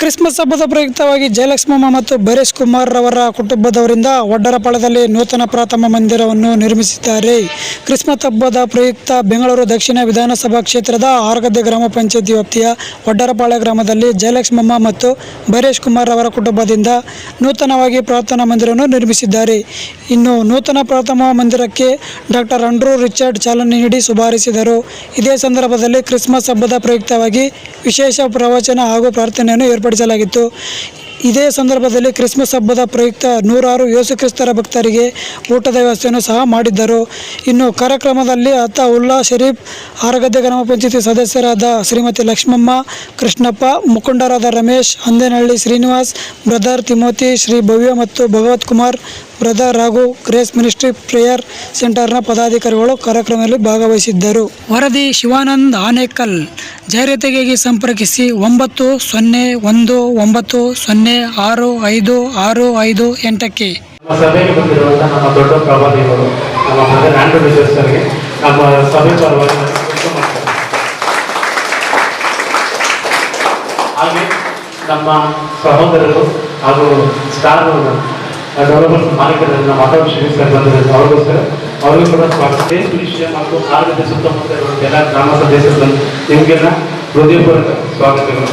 Christmas ಹಬ್ಬದ ಪ್ರಯುಕ್ತವಾಗಿ ಜಯಲಕ್ಷ್ಮಮ್ಮ ಮತ್ತು ಬರೇಶ್ ಕುಮಾರ್ ರವರ ಕುಟುಂಬದವರಿಂದ ಒಡ್ಡರಪಾಳದಲ್ಲಿ ನೂತನ ಪ್ರಾಥಮ ಮಂದಿರವನ್ನು ನಿರ್ಮಿಸಿದ್ದಾರೆ. ಕ್ರಿಸ್ಮಸ್ ಹಬ್ಬದ ಪ್ರಯುಕ್ತ ಬೆಂಗಳೂರು ದಕ್ಷಿಣ ವಿಧಾನಸಭಾ ಕ್ಷೇತ್ರದ ಆರಗದ್ದೆ ಗ್ರಾಮ ಪಂಚಾಯತಿ ವ್ಯಾಪ್ತಿಯ ಒಡ್ಡರಪಾಳ ಗ್ರಾಮದಲ್ಲಿ ಜಯಲಕ್ಷ್ಮಮ್ಮ ಮತ್ತು ಬರೇಶ್ ಕುಮಾರ್ ಅವರ ಕುಟುಂಬದಿಂದ ನೂತನವಾಗಿ ಪ್ರಾರ್ಥನಾ ಮಂದಿರವನ್ನು ನಿರ್ಮಿಸಿದ್ದಾರೆ. ಇನ್ನು ನೂತನ ಪ್ರಥಮ ಮಂದಿರಕ್ಕೆ ಡಾಕ್ಟರ್ ಅಂಡ್ರೂ ರಿಚರ್ಡ್ ಚಾಲನೆ ನೀಡಿ ಶುಭಾರಿಸಿದರು. ಇದೇ ಸಂದರ್ಭದಲ್ಲಿ ಕ್ರಿಸ್ಮಸ್ ಹಬ್ಬದ ಪ್ರಯುಕ್ತವಾಗಿ ವಿಶೇಷ ಪ್ರವಚನ ಹಾಗೂ ಪ್ರಾರ್ಥನೆಯನ್ನು ಏರ್ಪಡಿಸಲಾಗಿತ್ತು. ಇದೇ ಸಂದರ್ಭದಲ್ಲಿ ಕ್ರಿಸ್ಮಸ್ ಹಬ್ಬದ ಪ್ರಯುಕ್ತ ನೂರಾರು ಯೇಸುಕ್ರಿಸ್ತರ ಭಕ್ತರಿಗೆ ಊಟದ ವ್ಯವಸ್ಥೆಯನ್ನು ಸಹ ಮಾಡಿದ್ದರು. ಇನ್ನು ಕಾರ್ಯಕ್ರಮದಲ್ಲಿ ಅತ್ತ ಉಲ್ಲಾ ಶರೀಫ್, ಆರಗದ್ದೆ ಗ್ರಾಮ ಪಂಚಾಯತಿ ಸದಸ್ಯರಾದ ಶ್ರೀಮತಿ ಲಕ್ಷ್ಮಮ್ಮ, ಕೃಷ್ಣಪ್ಪ, ಮುಖಂಡರಾದ ರಮೇಶ್ ಅಂದೇನಹಳ್ಳಿ ಶ್ರೀನಿವಾಸ್, ಬ್ರದರ್ ತಿಮೋತಿ, ಶ್ರೀ ಭವ್ಯ ಮತ್ತು Bhagavat Kumar, brother Raghu, Grace Ministry prayer ಸೆಂಟರ್ನ ಪದಾಧಿಕಾರಿಗಳು ಕಾರ್ಯಕ್ರಮದಲ್ಲಿ ಭಾಗವಹಿಸಿದ್ದರು. ವರದಿ ಶಿವಾನಂದ್ ಆನೇಕಲ್. ಜಾಗ್ರತೆಗಾಗಿ ಸಂಪರ್ಕಿಸಿ ಒಂಬತ್ತು ಸೊನ್ನೆ ಒಂದು ಒಂಬತ್ತು ಸೊನ್ನೆ ಆರು ಐದು ಆರು ಐದು ಎಂಟಕ್ಕೆ ಸಭೆಗೆ ನಮ್ಮ ದೊಡ್ಡ ಪ್ರಭಾವಿಗಳು ನಮ್ಮ ಆಂಡ್ರೂ ನಮ್ಮ ಸಭೆ ಪರವಾಗಿ. ಹಾಗೆ ನಮ್ಮ ಸಹೋದರರು ಹಾಗೂ ಸ್ಟಾರ್ ಮಾಧವ ಶ್ರೀ ಸರ್ ಅವ್ರಿಗೋಸ್ಕರ ಅವ್ರಿಗೂ ಕೂಡ ಸ್ವಾಗತ. ವಿಷಯ ಮತ್ತು ಭಾರತದ ಸುತ್ತಮುತ್ತ ಎಲ್ಲ ಗ್ರಾಮ ಸದಸ್ಯರು ನಿಮಗೆಲ್ಲ ಹೃದಯಪೂರ್ವಕ ಸ್ವಾಗತಗಳು.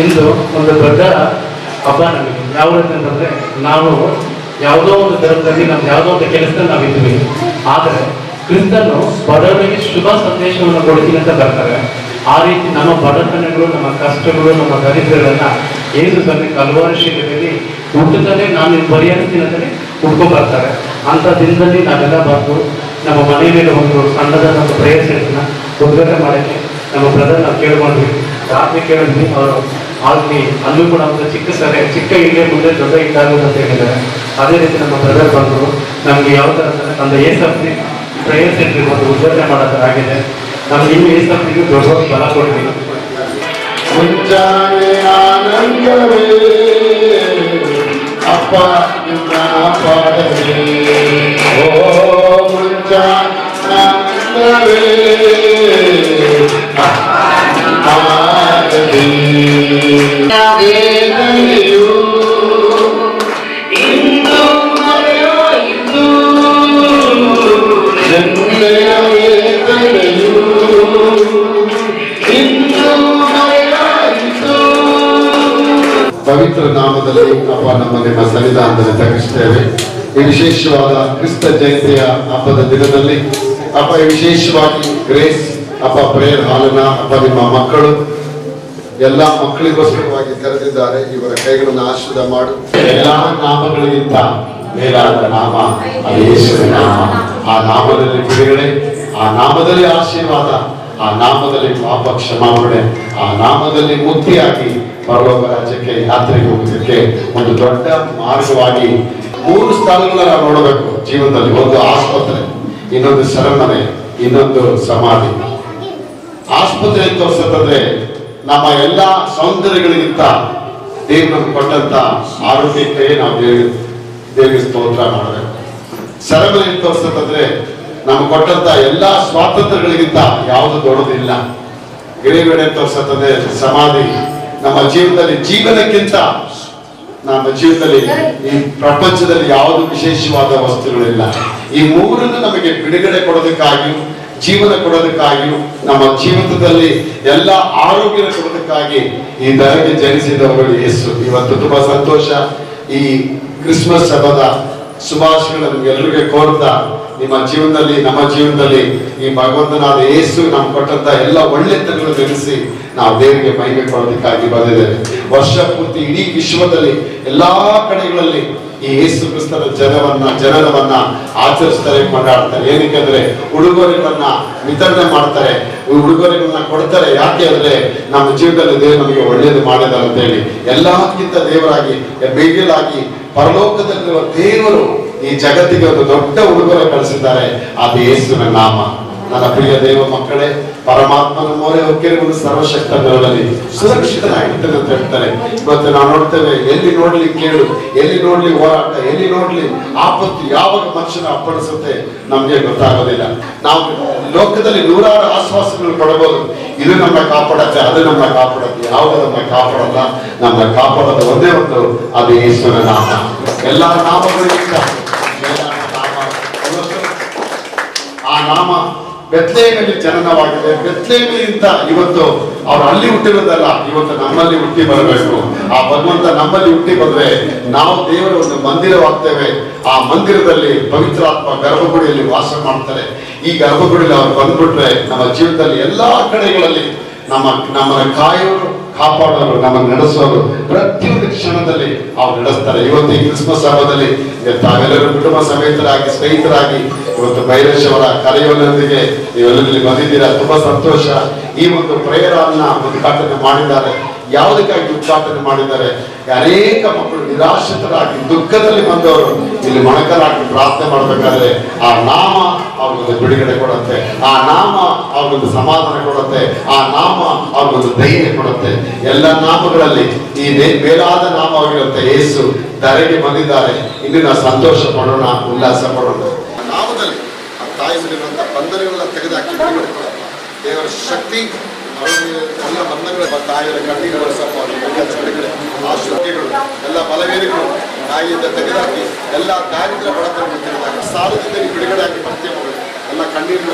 ಇಂದು ಒಂದು ದೊಡ್ಡ ಹಬ್ಬ ನಮಗೆ. ಯಾವ ರೀತಿ ಅಂತಂದ್ರೆ, ನಾವು ಯಾವುದೋ ಒಂದು ಧರ್ಮದಲ್ಲಿ ನಮ್ಮ ಯಾವುದೋ ಒಂದು ಕೆಲಸದಲ್ಲಿ ನಾವು ಇದ್ದೀವಿ. ಆದರೆ ಕ್ರಿಸ್ತನು ಬಡವರಿಗೆ ಶುಭ ಸಂದೇಶವನ್ನು ಕೊಡ್ತೀನಿ ಅಂತ ಬರ್ತಾರೆ. ಆ ರೀತಿ ನಮ್ಮ ಬಡತನಗಳು, ನಮ್ಮ ಕಷ್ಟಗಳು, ನಮ್ಮ ದರಿದ್ರಗಳನ್ನ ಏನು ಸನ್ನೆ ಹಲವಾರು ಶಿಲೆಯಲ್ಲಿ ನಾನು ಪರಿಹರಿಸ್ತೀನಿ ಅಂತಲೇ ಹುಡ್ಕೊಂಡ್ ಬರ್ತಾರೆ. ಅಂಥ ದಿನದಲ್ಲಿ ನಾವೆಲ್ಲ ಬಂದು ನಮ್ಮ ಮನೆ ಮೇಲೆ ಒಂದು ಸಣ್ಣದ ನಮ್ಮ ಪ್ರೇಯರ್ ಸೆಟ್ನ ಉದ್ಘಾಟನೆ ಮಾಡೋಕ್ಕೆ ನಮ್ಮ ಬ್ರದರ್ ನಾವು ಕೇಳ್ಕೊಂಡ್ವಿ. ರಾತ್ರಿ ಕೇಳಿದ್ವಿ ಅವರು ಆಗ್ಲಿ ಅಲ್ಲೂ ಕೂಡ ಒಂದು ಚಿಕ್ಕ ಸರಿ ಚಿಕ್ಕ ಇಲ್ಲೇ ಮುಂದೆ ದೊಡ್ಡ ಇಟ್ಟಾಗುತ್ತೆ ಅಂತ ಹೇಳಿದ್ದಾರೆ. ಅದೇ ರೀತಿ ನಮ್ಮ ಬ್ರದರ್ ಬಂದರು ನಮಗೆ ಯಾವ ಥರ ನಮ್ಮ ಏಸಪ್ನಿ ಪ್ರೇಯರ್ ಸೆಂಟ್ರಿಗೆ ಒಂದು ಉದ್ಘಾಟನೆ ಥರ ಆಗಿದೆ. ನಮ್ಗೆ ಇನ್ನು ಏಸಪ್ನಿಗೂ ದೊಡ್ಡ ಬಲ ಕೊಡ್ತೀವಿ ಆನಂದವೇ. ಅಪ್ಪ ನಿನ್ನ ತಗ್ಗಿಸ್ತೇವೆ ಈ ವಿಶೇಷವಾದ ಕ್ರಿಸ್ತ ಜಯಂತಿಯ ಹಬ್ಬದ ದಿನದಲ್ಲಿ ಅಪ್ಪ ವಿಶೇಷವಾಗಿ ಗ್ರೇಸ್ ಅಪ್ಪ ಪ್ರೇಯರ್ ಹಾಲನ ಅಪ್ಪ ನಿಮ್ಮ ಮಕ್ಕಳು, ಎಲ್ಲ ಮಕ್ಕಳಿಗೋಸ್ಕರವಾಗಿ ಕರೆದಿದ್ದಾರೆ. ಇವರ ಕೈಗಳನ್ನು ಆಶ್ರದ ಮಾಡು. ಎಲ್ಲಾ ನಾಮಗಳಿಗಿಂತ ಮೇಲಾದ ನಾಮ ಯೇಸುವಿನ ನಾಮ. ಆ ನಾಮದಲ್ಲಿ ಬಿಡುಗಡೆ, ಆ ನಾಮದಲ್ಲಿ ಆಶೀರ್ವಾದ, ಆ ನಾಮದಲ್ಲಿ ಪಾಪ ಕ್ಷಮಾಪಣೆ ಆ ನಾಮದಲ್ಲಿ ಮುಕ್ತಿಯಾಗಿ ಪರಲೋಕ ರಾಜ್ಯಕ್ಕೆ, ಯಾತ್ರೆಗೆ ಹೋಗೋದಕ್ಕೆ ಒಂದು ದೊಡ್ಡ ಮಾರ್ಗವಾಗಿ ಮೂರು ಸ್ಥಳಗಳನ್ನ ನಾವು ನೋಡಬೇಕು ಜೀವನದಲ್ಲಿ. ಒಂದು ಆಸ್ಪತ್ರೆ, ಇನ್ನೊಂದು ಸರಮನೆ ಇನ್ನೊಂದು ಸಮಾಧಿ. ಆಸ್ಪತ್ರೆ ತೋರಿಸುತ್ತದೆ ನಮ್ಮ ಎಲ್ಲ ಸೌಂದರ್ಯಗಳಿಗಿಂತ ದೇವ್ರು ಕೊಟ್ಟಂತ ಆರೋಗ್ಯಕ್ಕೆ ನಾವು ದೇವಿ ದೇವಿಗೆ ಸ್ತೋತ್ರ ಮಾಡಬೇಕು. ಸರಮನೆ ತೋರಿಸ್ತಂದ್ರೆ ನಮ್ಗೆ ಕೊಟ್ಟಂತ ಎಲ್ಲಾ ಸ್ವಾತಂತ್ರ್ಯಗಳಿಗಿಂತ ಯಾವುದು ದೊಡ್ಡದಿಲ್ಲ. ಗಿರಿಬೇಡೆ ತೋರಿಸ್ತದೆ ಸಮಾಧಿ. ನಮ್ಮ ಜೀವನದಲ್ಲಿ ಜೀವನಕ್ಕಿಂತ ನಮ್ಮ ಜೀವನದಲ್ಲಿ ಈ ಪ್ರಪಂಚದಲ್ಲಿ ಯಾವುದು ವಿಶೇಷವಾದ ವಸ್ತುಗಳಿಲ್ಲ. ಈ ಮೂರನ್ನು ನಮಗೆ ಬಿಡುಗಡೆ ಕೊಡೋದಕ್ಕಾಗಿಯೂ ಜೀವನ ಕೊಡೋದಕ್ಕಾಗಿಯೂ ನಮ್ಮ ಜೀವಿತದಲ್ಲಿ ಎಲ್ಲ ಆರೋಗ್ಯ ಕೊಡೋದಕ್ಕಾಗಿ ಈ ದರಕ್ಕೆ ಜನಿಸಿದವರು ಯೇಸು. ಇವತ್ತು ತುಂಬಾ ಸಂತೋಷ. ಈ ಕ್ರಿಸ್ಮಸ್ ಹಬ್ಬದ ಶುಭಾಶಯಗಳು ನಿಮ್ಗೆಲ್ಲರಿಗೆ ಕೋರ್ತಾ ನಿಮ್ಮ ಜೀವನದಲ್ಲಿ, ನಮ್ಮ ಜೀವನದಲ್ಲಿ ಈ ಭಗವಂತನಾದ ಯೇಸು ನಮ್ಗೆ ಕೊಟ್ಟಂತ ಎಲ್ಲ ಒಳ್ಳೆತನಗಳು ನೆನೆಸಿ ನಾವು ದೇವರಿಗೆ ಮಹಿಮೆ ಕೊಡೋದಕ್ಕಾಗಿ ಬಂದಿದ್ದೇವೆ. ವರ್ಷ ಪೂರ್ತಿ ಇಡೀ ವಿಶ್ವದಲ್ಲಿ ಎಲ್ಲಾ ಕಡೆಗಳಲ್ಲಿ ಈ ಯೇಸು ಕ್ರಿಸ್ತನ ಜನವನ್ನ, ಜನನವನ್ನ ಆಚರಿಸ್ತಾರೆ, ಕೊಂಡಾಡ್ತಾರೆ. ಏನಕ್ಕೆ ಉಡುಗೊರೆಗಳನ್ನ ವಿತರಣೆ ಮಾಡ್ತಾರೆ. ಉಡುಗೊರೆಗಳನ್ನ ಕೊಡ್ತಾರೆ. ಯಾಕೆ ಅಂದ್ರೆ ನಮ್ಮ ಜೀವನದಲ್ಲಿ ದೇವರು ನಮಗೆ ಒಳ್ಳೇದು ಮಾಡಿದಾರೆ ಅಂತ ಹೇಳಿ ಎಲ್ಲಕ್ಕಿಂತ ದೇವರಾಗಿ ಬೇಗಲಾಗಿ ಪರಲೋಕದಲ್ಲಿರುವ ದೇವರು ಈ ಜಗತ್ತಿಗೆ ಒಂದು ದೊಡ್ಡ ಉಡುಗೊರೆ ಕಳಿಸಿದ್ದಾರೆ. ಅದು ಯೇಸುವಿನ ನಾಮ. ನನ್ನ ಪ್ರಿಯ ದೇವ ಮಕ್ಕಳೇ, ಪರಮಾತ್ಮನ ಮೋರೆ ಹೊಕ್ಕಿರುವುದು ಸರ್ವಶಕ್ತ ಬರದಲ್ಲಿ ಸುರಕ್ಷಿತನಾಗಿರ್ತದೆ ಅಂತ ಹೇಳ್ತಾರೆ. ಇವತ್ತು ನಾವು ನೋಡ್ತೇವೆ, ಎಲ್ಲಿ ನೋಡ್ಲಿ ಕೇಳು, ಎಲ್ಲಿ ನೋಡ್ಲಿ ಹೋರಾಟ, ಎಲ್ಲಿ ನೋಡ್ಲಿ ಆಪತ್ತು ಯಾವಾಗ ಮನುಷ್ಯನ ಅಪ್ಪಡಿಸುತ್ತೆ ನಮ್ಗೆ ಗೊತ್ತಾಗೋದಿಲ್ಲ. ನಾವು ಲೋಕದಲ್ಲಿ ನೂರಾರು ಆಶ್ವಾಸಗಳು ಕೊಡಬಹುದು. ಇದು ನಮ್ಮ ಕಾಪಾಡತ್ತೆ, ಅದು ನಮ್ಮ ಕಾಪಾಡತ್ತೆ ಯಾವುದು ನಮ್ಮ ಕಾಪಾಡಲ್ಲ, ನಮ್ಮ ಕಾಪಾಡೋದು ಒಂದೇ ಒಂದು ಅದು ಈಶ್ವರ ನಾಮ. ಎಲ್ಲ ನಾಮಗಳಿಗಿಂತ ಮೇಲಾದ ನಾಮ ಇವತ್ತು ಆ ನಾಮ ಬೆತ್ಲೇಮಿಯಲ್ಲಿ ಜನನವಾಗಿದೆ. ಬೆತ್ಲೇಮಿನಿಂದ ಇವತ್ತು ಅವ್ರು ಅಲ್ಲಿ ಹುಟ್ಟಿರೋದಲ್ಲ, ಇವತ್ತು ನಮ್ಮಲ್ಲಿ ಹುಟ್ಟಿ ಬರಬೇಕು. ಆ ಭಗವಂತ ನಮ್ಮಲ್ಲಿ ಹುಟ್ಟಿ ಬಂದ್ರೆ ನಾವು ದೇವರ ಒಂದು ಮಂದಿರವಾಗ್ತೇವೆ. ಆ ಮಂದಿರದಲ್ಲಿ ಪವಿತ್ರಾತ್ಮ ಗರ್ಭಗುಡಿಯಲ್ಲಿ ವಾಸ ಮಾಡ್ತಾರೆ. ಈ ಗರ್ಭಗುಡಿಯಲ್ಲಿ ಅವ್ರು ಬಂದ್ಬಿಟ್ರೆ ನಮ್ಮ ಜೀವನದಲ್ಲಿ ಎಲ್ಲಾ ಕಡೆಗಳಲ್ಲಿ ನಮ್ಮ ನಮ್ಮನ್ನ ಕಾಯೋರು ಕಾಪಾಡೋರು ನಮ್ಮನ್ನು ನಡೆಸೋರು ಪ್ರತಿಯೊಂದು ಕ್ಷಣದಲ್ಲಿ ಅವ್ರು ನಡೆಸ್ತಾರೆ. ಇವತ್ತು ಈ ಕ್ರಿಸ್ಮಸ್ ಹಬ್ಬದಲ್ಲಿ ತಾವೆಲ್ಲರೂ ಕುಟುಂಬ ಸಮೇತರಾಗಿ, ಸ್ನೇಹಿತರಾಗಿ ಇವತ್ತು ಬೈರೇಶ್ವರ ಕರೆಯುವಲ್ಲೊಂದಿಗೆ ನೀವೆಲ್ಲರಲ್ಲಿ ಬಂದಿದ್ದೀರಾ? ತುಂಬಾ ಸಂತೋಷ. ಈ ಒಂದು ಪ್ರೇಯರನ್ನ ಉದ್ಘಾಟನೆ ಮಾಡಿದ್ದಾರೆ. ಯಾವುದಕ್ಕಾಗಿ ಉದ್ಘಾಟನೆ ಮಾಡಿದ್ದಾರೆ? ಅನೇಕ ಮಕ್ಕಳು ನಿರಾಶ್ರಿತರಾಗಿ ದುಃಖದಲ್ಲಿ ಬಂದವರು ಇಲ್ಲಿ ಮೊಣಕಲಾಗಿ ಪ್ರಾರ್ಥನೆ ಮಾಡಬೇಕಾದ್ರೆ ಆ ನಾಮ ಅವ್ರಿಗೊಂದು ಬಿಡುಗಡೆ ಕೊಡುತ್ತೆ. ಆ ನಾಮ ಅವ್ರಿಗೊಂದು ಸಮಾಧಾನ ಕೊಡುತ್ತೆ. ಆ ನಾಮ ಅವ್ರಿಗೊಂದು ಧೈರ್ಯ ಕೊಡುತ್ತೆ. ಎಲ್ಲ ನಾಮಗಳಲ್ಲಿ ಈ ಮೇಲಾದ ನಾಮವಾಗಿರುತ್ತೆ. ಯೇಸು ಧರೆಗೆ ಬಂದಿದ್ದಾರೆ. ಇನ್ನು ನಾವು ಸಂತೋಷ ಪಡೋಣ, ಉಲ್ಲಾಸ ಪಡೋಣ. ದೇವರ ಶಕ್ತಿ ಅವರ ಮೇಲೆ ಎಲ್ಲ ಬಂಧನಗಳ ತಾಯಿಯರ ಕಣ್ಣೀರು ಬಳಸಪ್ಪ ಎಲ್ಲ ಚಳಿಗಳು ಆ ಶಕ್ತಿಗಳು ಎಲ್ಲ ಬಲವೇರಿಗಳು ತಾಯಿಯಿಂದ ತೆಗೆದುಹಾಕಿ ಎಲ್ಲ ದಾರಿದ್ರ್ಯ ಬಡತನ ತೆಗೆದುಹಾಕಿ ಸಾಲದಿಂದ ನೀವು ಬಿಡುಗಡೆ ಆಗಿ ಭಕ್ತಿಯ ಮಗಳು. ಎಲ್ಲ ಕಣ್ಣೀರಿನ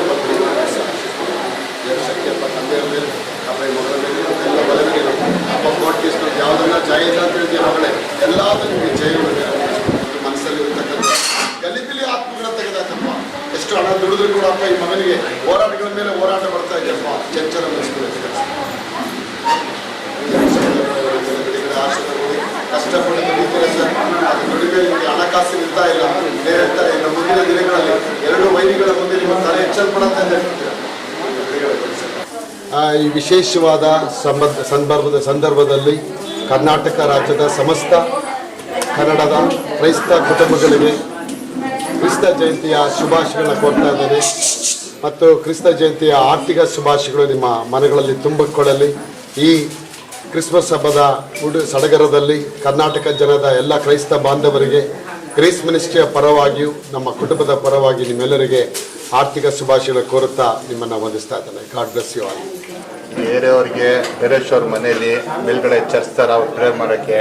ದೇವರ ಶಕ್ತಿಯಪ್ಪ ತಂದೆಯ ಮೇಲೆ ಅಪ್ಪ, ಈ ಮಗಳ ಮೇಲೆ ಎಲ್ಲ ಬಲವೇರಿಗಳು ಅಪ್ಪ ಕೋರ್ಟ್ ಕೇಸ್ಗಳು ಯಾವುದನ್ನ ಜಯ ಇಲ್ಲ ಅಂತ ಹೇಳ್ತೀಯ ಮಗಳೇ ಎಲ್ಲಾದ್ರೂ ನಿಮಗೆ ಜಯಗಳು ಹಣ ದುಡಿದ್ರು ಕೂಡ ಅಪ್ಪ ಈ ಮಗನಿಗೆ ಹೋರಾಟಗಳ ಮೇಲೆ ಹೋರಾಟ ಬರ್ತಾ ಇದೆಯಪ್ಪ ಎಚ್ಚರ ಕಷ್ಟಪಟ್ಟು ದುಡಿತೀರ ಸರ್? ಹಣಕಾಸು ಇರ್ತಾ ಇಲ್ಲ. ಹೇಳ್ತಾರೆ ಇನ್ನು ಮುಂದಿನ ದಿನಗಳಲ್ಲಿ ಎರಡು ವೈರಿಗಳ ಮುಂದೆ ನಿಮ್ಮ ತಲೆ ಎಚ್ಚರಪಡುತ್ತೆ ಅಂತ ಈ ವಿಶೇಷವಾದ ಸಂಬಂಧ, ಸಂದರ್ಭದ, ಸಂದರ್ಭದಲ್ಲಿ ಕರ್ನಾಟಕ ರಾಜ್ಯದ ಸಮಸ್ತ ಕನ್ನಡದ ಕ್ರೈಸ್ತ ಕುಟುಂಬಗಳಿಗೆ ಕ್ರಿಸ್ತ ಜಯಂತಿಯ ಶುಭಾಶಯಗಳನ್ನ ಕೋರ್ತಾ ಇದ್ದೇನೆ. ಮತ್ತು ಕ್ರಿಸ್ತ ಜಯಂತಿಯ ಆರ್ಥಿಕ ಶುಭಾಶಯಗಳು ನಿಮ್ಮ ಮನೆಗಳಲ್ಲಿ ತುಂಬಿಕೊಳ್ಳಲಿ. ಈ ಕ್ರಿಸ್ಮಸ್ ಹಬ್ಬದ ಉಡು ಸಡಗರದಲ್ಲಿ ಕರ್ನಾಟಕ ಜನದ ಎಲ್ಲ ಕ್ರೈಸ್ತ ಬಾಂಧವರಿಗೆ ಗ್ರೇಸ್ ಮಿನಿಸ್ಟ್ರಿಯ ಪರವಾಗಿಯೂ, ನಮ್ಮ ಕುಟುಂಬದ ಪರವಾಗಿ ನಿಮ್ಮೆಲ್ಲರಿಗೆ ಆರ್ಥಿಕ ಶುಭಾಶಯಗಳು ಕೋರುತ್ತಾ ನಿಮ್ಮನ್ನು ವಂದಿಸ್ತಾ ಇದ್ದಾನೆ. ಗಾಡ್ ಬ್ಲೆಸ್ ಯು ಆಲ್ ಬೇರೆಯವ್ರಿಗೆ ಬೇರೆಶ್ವರ ಮನೆಯಲ್ಲಿ ಮೇಲ್ಗಡೆ ಚರ್ಚ್ತಾರ ಅವ್ರು ಪ್ರೇರ್ ಮಾಡೋಕ್ಕೆ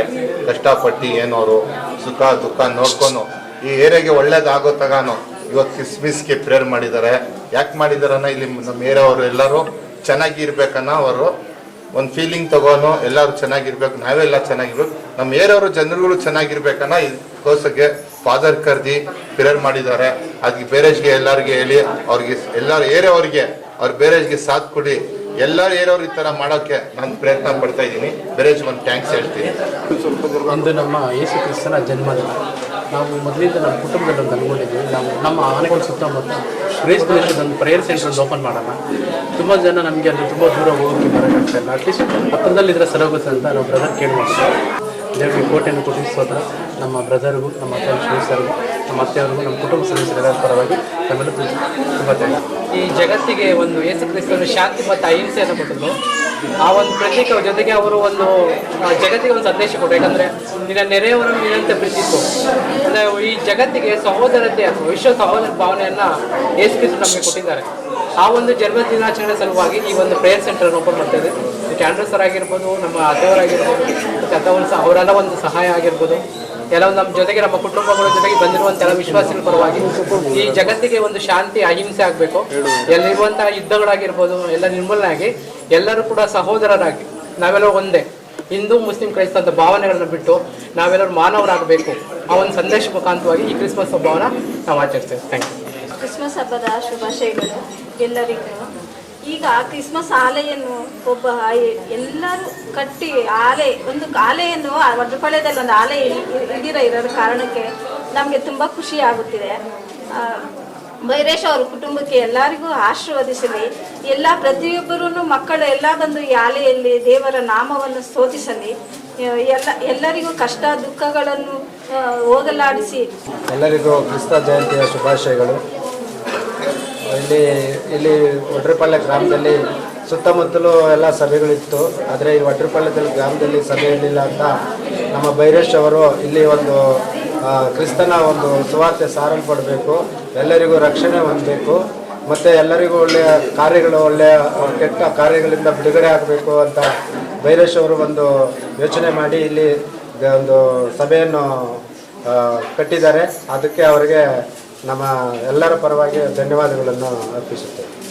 ಕಷ್ಟಪಟ್ಟು ಏನೋರು ಸುಖ, ದುಃಖ ನೋಡ್ಕೊಂಡು ಈ ಏರಿಯಾಗೆ ಒಳ್ಳೇದಾಗೋ ತಗಾನು. ಇವತ್ತು ಕ್ರಿಸ್ಮಿಸ್ಗೆ ಪ್ರೇಯರ್ ಮಾಡಿದ್ದಾರೆ. ಯಾಕೆ ಮಾಡಿದಾರನ್ನ ಇಲ್ಲಿ ನಮ್ಮ ಏರಿಯಾವರು ಎಲ್ಲರೂ ಚೆನ್ನಾಗಿ ಇರ್ಬೇಕನ್ನ ಅವರು ಒಂದು ಫೀಲಿಂಗ್ ತಗೋನು, ಎಲ್ಲರೂ ಚೆನ್ನಾಗಿರ್ಬೇಕು, ನಾವೆಲ್ಲ ಚೆನ್ನಾಗಿರ್ಬೇಕು. ನಮ್ಮ ಏರಿಯವರು ಜನರುಗಳು ಚೆನ್ನಾಗಿರ್ಬೇಕನ್ನ ಕೋಸಕ್ಕೆ ಫಾದರ್ ಕರ್ದಿ ಪ್ರೇಯರ್ ಮಾಡಿದ್ದಾರೆ. ಅದಕ್ಕೆ ಬೇರೆಜ್ಗೆ ಎಲ್ಲರಿಗೆ ಹೇಳಿ, ಅವ್ರಿಗೆ ಎಲ್ಲರೂ ಏರಿಯಾವ್ರಿಗೆ ಅವ್ರ ಬೇರೆಜ್ಗೆ ಸಾಥ್ ಕೊಡಿ. ಎಲ್ಲರೂ ಏರೋರು ಈ ಥರ ಮಾಡೋಕ್ಕೆ ನಾನು ಪ್ರಯತ್ನ ಪಡ್ತಾ ಇದ್ದೀನಿ. ಬೇರೆಜ್ ಒಂದು ಥ್ಯಾಂಕ್ಸ್ ಹೇಳ್ತೀನಿ. ಒಂದು ನಮ್ಮ ಯೇಸು ಕ್ರಿಸ್ತನ ಜನ್ಮದಿನ. ನಾವು ಮೊದಲಿಂದ ನಮ್ಮ ಕುಟುಂಬದಲ್ಲಿ ಒಂದು ಅನ್ಕೊಂಡಿದ್ವಿ ನಾವು ನಮ್ಮ ಆನೆಗಳ ಸುತ್ತಮುತ್ತ ಗ್ರೇಸ್ ಪ್ರದೇಶದ ಒಂದು ಪ್ರೇಯರ್ ಸೆಂಟರ್ ಓಪನ್ ಮಾಡೋಣ. ತುಂಬ ಜನ ನಮಗೆ ಅಲ್ಲಿ ತುಂಬ ದೂರ ಹೋಗೋಕ್ಕೆ ಬರೋಕ್ಕಾಗ್ತಾ ಇಲ್ಲ. ಅಟ್ಲೀಸ್ಟ್ ಹತ್ತಿರದಲ್ಲಿದ್ದರೆ ಸರೋಗುತ್ತೆ ಅಂತ ನಾವು ಬ್ರದರ್ ಕೇಳಿ ದೇವರಿಗೆ ಕೋಟೆಯನ್ನು ಕುಟುಂಬಿಸೋದ್ರ ನಮ್ಮ ಬ್ರದರ್ಗೂ ನಮ್ಮ ಅತ್ತೆ ಶ್ರೀ ಸರ್ಗೂ, ನಮ್ಮ ಅತ್ತೆಯವ್ರಿಗೂ, ನಮ್ಮ ಕುಟುಂಬ ಸದಸ್ಯರ ಪರವಾಗಿ ನಮ್ಮೆಲ್ಲ ತುಂಬ ಥ್ಯಾಂಕ್ಸ್ ಈ ಜಗತ್ತಿಗೆ ಒಂದು ಯೇಸು ಕ್ರಿಸ್ತನು ಶಾಂತಿ ಮತ್ತು ಅಹಿಂಸೆಯನ್ನು ಕೊಟ್ಟರು ಆ ಒಂದು ಪ್ರತೀಕ ಜೊತೆಗೆ ಅವರು ಒಂದು ಜಗತ್ತಿಗೆ ಒಂದು ಸಂದೇಶ ಕೊಟ್ಟರು. ಯಾಕಂದ್ರೆ ನಿನ್ನ ನೆರೆಯವರನ್ನು ನಿನ್ನಂತೆ ಪ್ರೀತಿಸು ಅಂದ್ರೆ ಈ ಜಗತ್ತಿಗೆ ಸಹೋದರತೆ ವಿಶ್ವ ಸಹೋದರ ಭಾವನೆಯನ್ನ ಯೇಸು ನಮಗೆ ಕೊಟ್ಟಿದ್ದಾರೆ. ಆ ಒಂದು ಜನ್ಮ ದಿನಾಚರಣೆ ಸಲುವಾಗಿ ಈ ಒಂದು ಪ್ರೇಯರ್ ಸೆಂಟರ್ ಓಪನ್ ಮಾಡ್ತಾ ಇದೆ. ಕ್ಯಾಂಡ್ರಸ್ ಸರ್ ಆಗಿರ್ಬೋದು, ನಮ್ಮ ಅತ್ತೆಯವರಾಗಿರ್ಬೋದು ಮತ್ತು ಅಥವಾ ಸಹ ಅವರೆಲ್ಲ ಒಂದು ಸಹಾಯ ಆಗಿರ್ಬೋದು. ಎಲ್ಲ ನಮ್ಮ ಜೊತೆಗೆ ನಮ್ಮ ಕುಟುಂಬಗಳ ಜೊತೆಗೆ ಬಂದಿರುವಂತ ಎಲ್ಲ ವಿಶ್ವಾಸಿಗಳ ಪರವಾಗಿ ಈ ಜಗತ್ತಿಗೆ ಒಂದು ಶಾಂತಿ, ಅಹಿಂಸೆ ಆಗಬೇಕು. ಎಲ್ಲಿರುವಂತಹ ಯುದ್ಧಗಳಾಗಿರ್ಬೋದು, ಎಲ್ಲ ನಿರ್ಮೂಲನೆ ಆಗಿ ಎಲ್ಲರೂ ಕೂಡ ಸಹೋದರರಾಗಿ, ನಾವೆಲ್ಲ ಒಂದೇ. ಹಿಂದೂ, ಮುಸ್ಲಿಂ ಕ್ರೈಸ್ತ ಅಂತ ಭಾವನೆಗಳನ್ನ ಬಿಟ್ಟು ನಾವೆಲ್ಲರೂ ಮಾನವರಾಗಬೇಕು. ಆ ಒಂದು ಸಂದೇಶ ಮುಖಾಂತವಾಗಿ ಈ ಕ್ರಿಸ್ಮಸ್ ಹಬ್ಬವನ್ನ ನಾವು ಆಚರಿಸ್ತೇವೆ. ಥ್ಯಾಂಕ್ ಯು ಕ್ರಿಸ್ಮಸ್ ಹಬ್ಬದ ಶುಭಾಶಯಗಳು ಎಲ್ಲರಿಗೂ. ಈಗ ಕ್ರಿಸ್ಮಸ್ ಆಲೆಯನ್ನು ಒಬ್ಬ ಎಲ್ಲರೂ ಕಟ್ಟಿ ಆಲೆ, ಒಂದು ಆಲೆಯನ್ನು ವಜ್ರಪಾಳ್ಯದಲ್ಲಿ ಒಂದು ಆಲೆ ಇಲ್ದಿರ ಇರೋ ಕಾರಣಕ್ಕೆ ನಮಗೆ ತುಂಬ ಖುಷಿ ಆಗುತ್ತಿದೆ. ಆ, ಭೈರೇಶ್ ಅವ್ರ ಕುಟುಂಬಕ್ಕೆ ಎಲ್ಲರಿಗೂ ಆಶೀರ್ವದಿಸಲಿ. ಎಲ್ಲ ಪ್ರತಿಯೊಬ್ಬರೂ ಮಕ್ಕಳು ಎಲ್ಲ ಬಂದು ಯಾಲೆಯಲ್ಲಿ ದೇವರ ನಾಮವನ್ನು ಸ್ತೋತಿಸಲಿ. ಎಲ್ಲ ಎಲ್ಲರಿಗೂ ಕಷ್ಟ ದುಃಖಗಳನ್ನು ಹೋಗಲಾಡಿಸಿ. ಎಲ್ಲರಿಗೂ ಕ್ರಿಸ್ತ ಜಯಂತಿಯ ಶುಭಾಶಯಗಳು. ಇಲ್ಲಿ ಇಲ್ಲಿ ಒಡ್ರಪಾಳ್ಯ ಗ್ರಾಮದಲ್ಲಿ ಸುತ್ತಮುತ್ತಲೂ ಎಲ್ಲ ಸಭೆಗಳಿತ್ತು. ಆದರೆ ಈ ಒಡ್ರಪಾಳ್ಯದಲ್ಲಿ ಗ್ರಾಮದಲ್ಲಿ ಸಭೆ ಇರಲಿಲ್ಲ ಅಂತ ನಮ್ಮ ಬೈರೇಶ್ ಅವರು ಇಲ್ಲಿ ಒಂದು ಕ್ರಿಸ್ತನ ಒಂದು ಸುವಾರ್ತೆ ಸಾರಲ್ಪಡಬೇಕು. ಎಲ್ಲರಿಗೂ ರಕ್ಷಣೆ ಹೊಂದಬೇಕು. ಮತ್ತು ಎಲ್ಲರಿಗೂ ಒಳ್ಳೆಯ ಕಾರ್ಯಗಳು, ಒಳ್ಳೆಯ ಕೆಟ್ಟ ಕಾರ್ಯಗಳಿಂದ ಬಿಡುಗಡೆ ಆಗಬೇಕು ಅಂತ ಭೈರೇಶ್ ಅವರು ಒಂದು ಯೋಚನೆ ಮಾಡಿ ಇಲ್ಲಿ ಒಂದು ಸಭೆಯನ್ನು ಕಟ್ಟಿದ್ದಾರೆ. ಅದಕ್ಕೆ ಅವರಿಗೆ ನಮ್ಮ ಎಲ್ಲರ ಪರವಾಗಿ ಧನ್ಯವಾದಗಳನ್ನು ಅರ್ಪಿಸುತ್ತೇವೆ